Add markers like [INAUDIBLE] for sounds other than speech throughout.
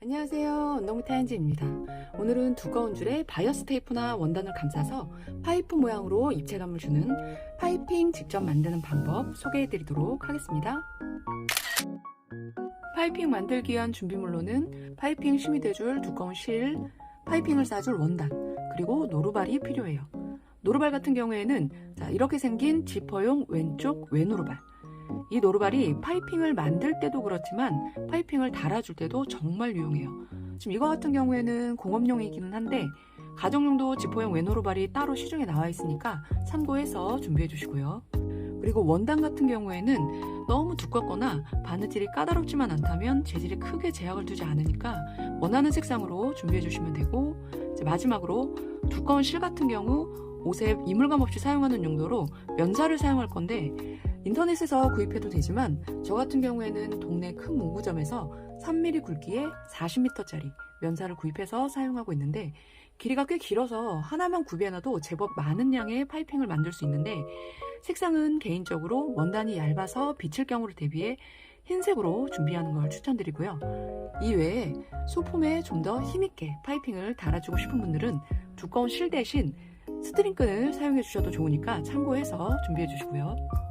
안녕하세요. 운동부 타연지입니다. 오늘은 두꺼운 줄에 바이어스 테이프나 원단을 감싸서 파이프 모양으로 입체감을 주는 파이핑 직접 만드는 방법 소개해 드리도록 하겠습니다. 파이핑 만들기 위한 준비물로는 파이핑 심의대줄 두꺼운 실, 파이핑을 싸줄 원단, 그리고 노루발이 필요해요. 노루발 같은 경우에는 자, 이렇게 생긴 지퍼용 왼쪽 외노루발, 이 노루발이 파이핑을 만들 때도 그렇지만 파이핑을 달아줄 때도 정말 유용해요. 지금 이거 같은 경우에는 공업용이기는 한데 가정용도 지퍼용 외노루발이 따로 시중에 나와 있으니까 참고해서 준비해 주시고요. 그리고 원단 같은 경우에는 너무 두껍거나 바느질이 까다롭지만 않다면 재질에 크게 제약을 두지 않으니까 원하는 색상으로 준비해 주시면 되고 마지막으로 두꺼운 실 같은 경우 옷에 이물감 없이 사용하는 용도로 면사를 사용할 건데 인터넷에서 구입해도 되지만 저 같은 경우에는 동네 큰 문구점에서 3mm 굵기에 40m짜리 면사를 구입해서 사용하고 있는데 길이가 꽤 길어서 하나만 구비해놔도 제법 많은 양의 파이핑을 만들 수 있는데 색상은 개인적으로 원단이 얇아서 비칠 경우를 대비해 흰색으로 준비하는 걸 추천드리고요. 이외에 소품에 좀 더 힘있게 파이핑을 달아주고 싶은 분들은 두꺼운 실 대신 스트링끈을 사용해 주셔도 좋으니까 참고해서 준비해 주시고요.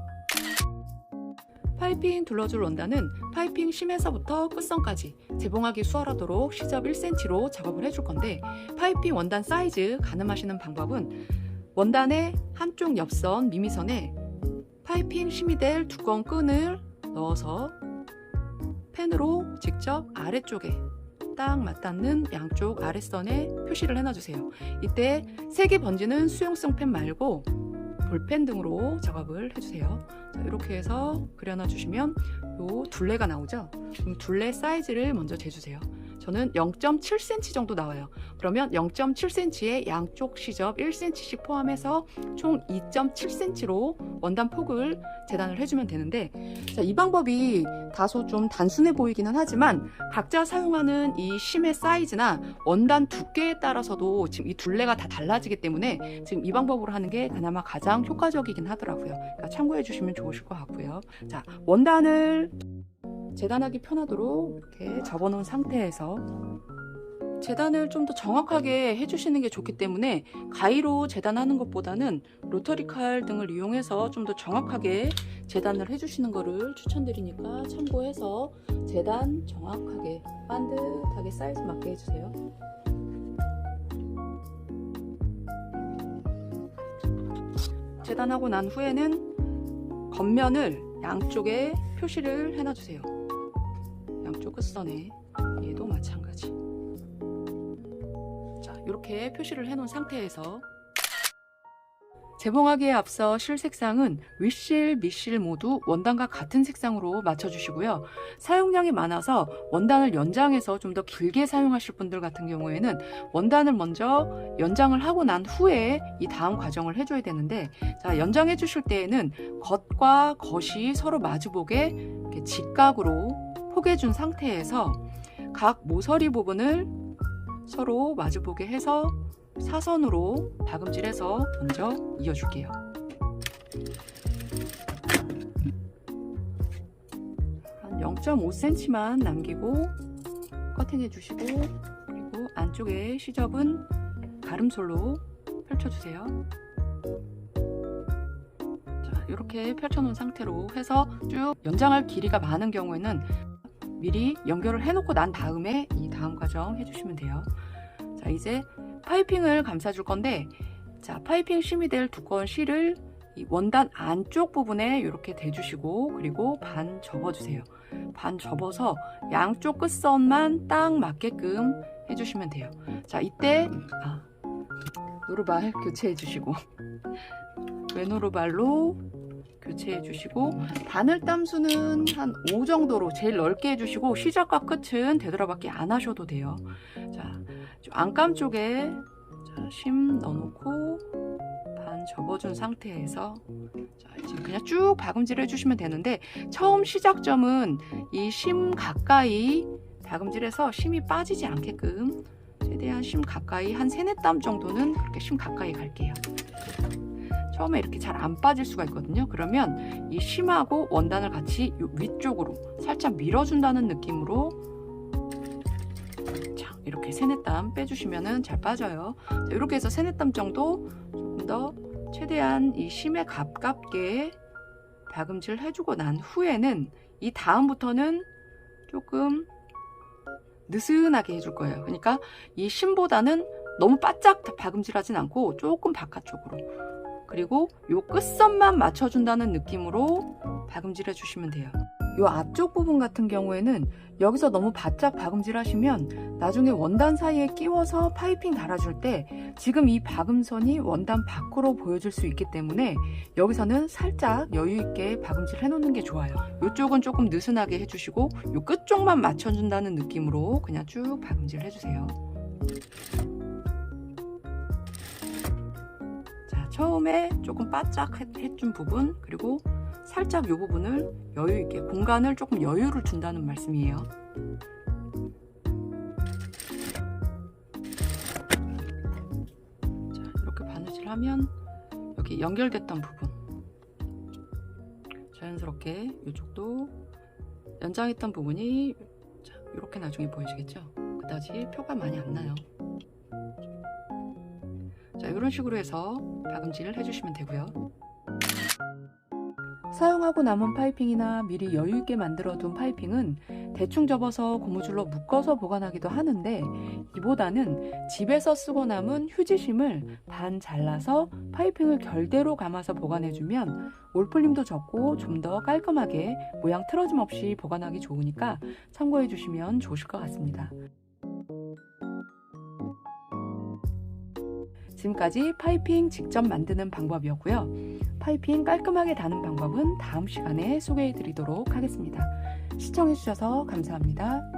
파이핑 둘러줄 원단은 파이핑 심에서부터 끝선까지 재봉하기 수월하도록 시접 1cm로 작업을 해줄 건데 파이핑 원단 사이즈 가늠하시는 방법은 원단의 한쪽 옆선 미미선에 파이핑 심이 될 두꺼운 끈을 넣어서 펜으로 직접 아래쪽에 딱 맞닿는 양쪽 아랫선에 표시를 해놔주세요. 이때 색이 번지는 수용성 펜 말고 볼펜 등으로 작업을 해주세요. 자, 이렇게 해서 그려놔 주시면 요 둘레가 나오죠. 둘레 사이즈를 먼저 재주세요. 저는 0.7cm 정도 나와요. 그러면 0.7cm에 양쪽 시접 1cm씩 포함해서 총 2.7cm로 원단 폭을 재단을 해주면 되는데 자, 이 방법이 다소 좀 단순해 보이기는 하지만 각자 사용하는 이 심의 사이즈나 원단 두께에 따라서도 지금 이 둘레가 다 달라지기 때문에 지금 이 방법으로 하는 게 그나마 가장 효과적이긴 하더라고요. 그러니까 참고해 주시면 좋으실 것 같고요. 자, 원단을 재단하기 편하도록 이렇게 접어놓은 상태에서 재단을 좀 더 정확하게 해주시는 게 좋기 때문에 가위로 재단하는 것보다는 로터리 칼 등을 이용해서 좀 더 정확하게 재단을 해주시는 것을 추천드리니까 참고해서 재단 정확하게 반듯하게 사이즈 맞게 해주세요. 재단하고 난 후에는 겉면을 양쪽에 표시를 해놔주세요. 양쪽 끝선에 얘도 마찬가지. 자, 이렇게 표시를 해 놓은 상태에서 재봉하기에 앞서 실 색상은 윗실, 밑실 모두 원단과 같은 색상으로 맞춰주시고요. 사용량이 많아서 원단을 연장해서 좀 더 길게 사용하실 분들 같은 경우에는 원단을 먼저 연장을 하고 난 후에 이 다음 과정을 해줘야 되는데 자 연장해 주실 때에는 겉과 겉이 서로 마주보게 직각으로 포개준 상태에서 각 모서리 부분을 서로 마주보게 해서 사선으로 다금질해서 먼저 이어줄게요. 한 0.5cm만 남기고 커팅해 주시고 그리고 안쪽에 시접은 가름솔로 펼쳐주세요. 자, 이렇게 펼쳐놓은 상태로 해서 쭉 연장할 길이가 많은 경우에는 미리 연결을 해놓고 난 다음에 이 다음 과정 해주시면 돼요. 자, 이제 파이핑을 감싸줄 건데, 자, 파이핑 심이 될 두꺼운 실을 이 원단 안쪽 부분에 이렇게 대주시고, 그리고 반 접어주세요. 반 접어서 양쪽 끝선만 딱 맞게끔 해주시면 돼요. 자, 이때, 아, 노루발 교체해 주시고, 외노루발로 [LAUGHS] 교체해 주시고 바늘 땀수는 한 5 정도로 제일 넓게 해주시고 시작과 끝은 되돌아밖에 안 하셔도 돼요. 자, 안감 쪽에 자, 심 넣어놓고 반 접어준 상태에서 자, 이제 그냥 쭉 박음질 해주시면 되는데 처음 시작점은 이 심 가까이 박음질해서 심이 빠지지 않게끔 최대한 심 가까이 한 세네 땀 정도는 그렇게 심 가까이 갈게요. 처음에 이렇게 잘 안 빠질 수가 있거든요. 그러면 이 심하고 원단을 같이 요 위쪽으로 살짝 밀어준다는 느낌으로 이렇게 세네땀 빼주시면은 잘 빠져요. 자, 이렇게 해서 세네땀 정도 조금 더 최대한 이 심에 가깝게 박음질 해주고 난 후에는 이 다음부터는 조금 느슨하게 해줄 거예요. 그러니까 이 심보다는 너무 바짝 박음질하진 않고 조금 바깥쪽으로 그리고 요 끝선만 맞춰준다는 느낌으로 박음질 해주시면 돼요. 요 앞쪽 부분 같은 경우에는 여기서 너무 바짝 박음질 하시면 나중에 원단 사이에 끼워서 파이핑 달아줄 때 지금 이 박음선이 원단 밖으로 보여질 수 있기 때문에 여기서는 살짝 여유 있게 박음질 해놓는 게 좋아요. 이쪽은 조금 느슨하게 해주시고 요 끝쪽만 맞춰준다는 느낌으로 그냥 쭉 박음질 해주세요. 처음에 조금 바짝 해- 해준 부분 그리고 살짝 이 부분을 여유 있게 공간을 조금 여유를 준다는 말씀이에요. 자, 이렇게 바느질 하면 여기 연결됐던 부분 자연스럽게 이쪽도 연장했던 부분이 자, 이렇게 나중에 보이시겠죠? 그다지 표가 많이 안 나요. 자, 이런 식으로 해서 박음질을 해주시면 되고요. 사용하고 남은 파이핑이나 미리 여유 있게 만들어둔 파이핑은 대충 접어서 고무줄로 묶어서 보관하기도 하는데 이보다는 집에서 쓰고 남은 휴지심을 반 잘라서 파이핑을 결대로 감아서 보관해주면 올풀림도 적고 좀 더 깔끔하게 모양 틀어짐 없이 보관하기 좋으니까 참고해 주시면 좋으실 것 같습니다. 지금까지 파이핑 직접 만드는 방법이었고요. 파이핑 깔끔하게 다는 방법은 다음 시간에 소개해 드리도록 하겠습니다. 시청해 주셔서 감사합니다.